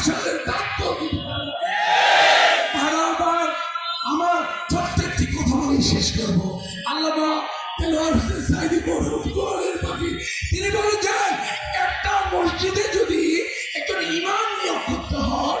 বিনাশের দায়িত্ব দিতে পারে। বারবার আমার কথা বলে শেষ করব। আল্লামা তেলোয়ার হোসেন সাইদি বড়ের পাখি। তিনি বলেছেন একটা মসজিদে যদি একজন ইমাম নিয়োগ করতে হয়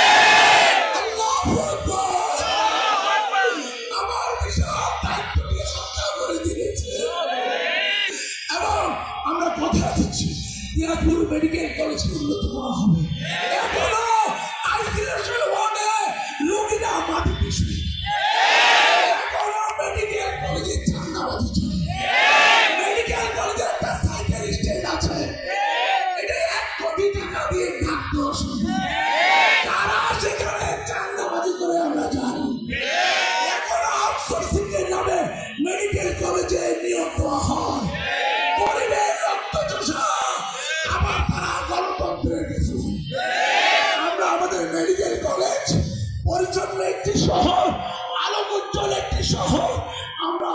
উন্নত করা হবে শহর আমরা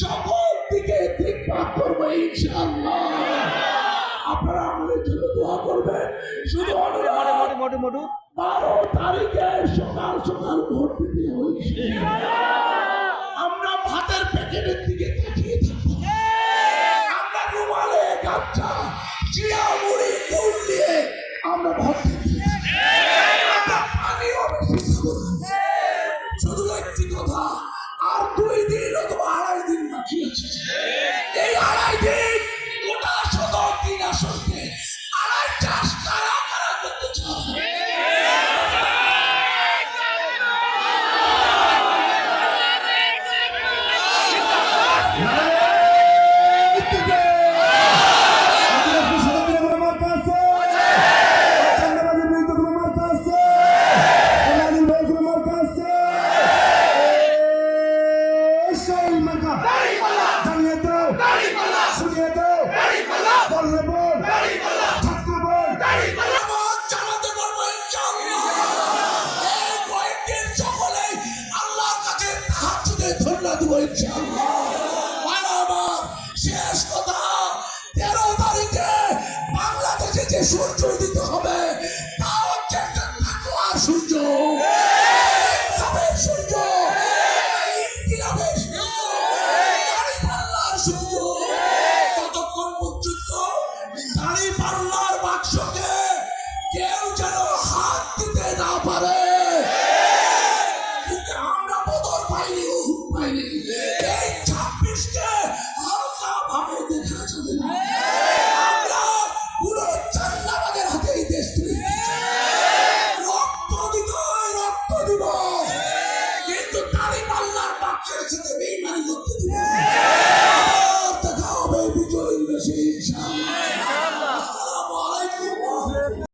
সকল দিকে দিকপাত করব ইনশাআল্লাহ। আপনারা আমাদের জন্য দোয়া করবেন। শুধু বারো তারিখে সকাল সকাল ভোট দিতে হয়েছে। আমরা ভাতের প্যাকেটের দিকে তাকিয়ে থাকব। আমরা রুমালে গামছা চিড়া মুড়ি দিয়ে আমরা ভোট Yes. নামাজ চালাতে পারব ইনশাআল্লাহ। এই কয়েকদিন সকলেই আল্লাহর কাছে তাহাজ্জুদে ধন্যবাদ দিব ইনশাআল্লাহ। শেষ কথা তেরো তারিখে বাংলাদেশে যে সূর্য উদিত সূর্য দাঁড়িপাল্লার বাক্সকে কেউ যেন হাত দিতে না পারে। আমরা বদর পাইনি, উহুদ পাইনি। আমরা পুরো চান্দাবাদের হাতে দেশ তুলে রক্ত দিতে রক্ত দিব কিন্তু দাড়ি পাল্লার বাক্সের সাথে বেইমানি করতে দিব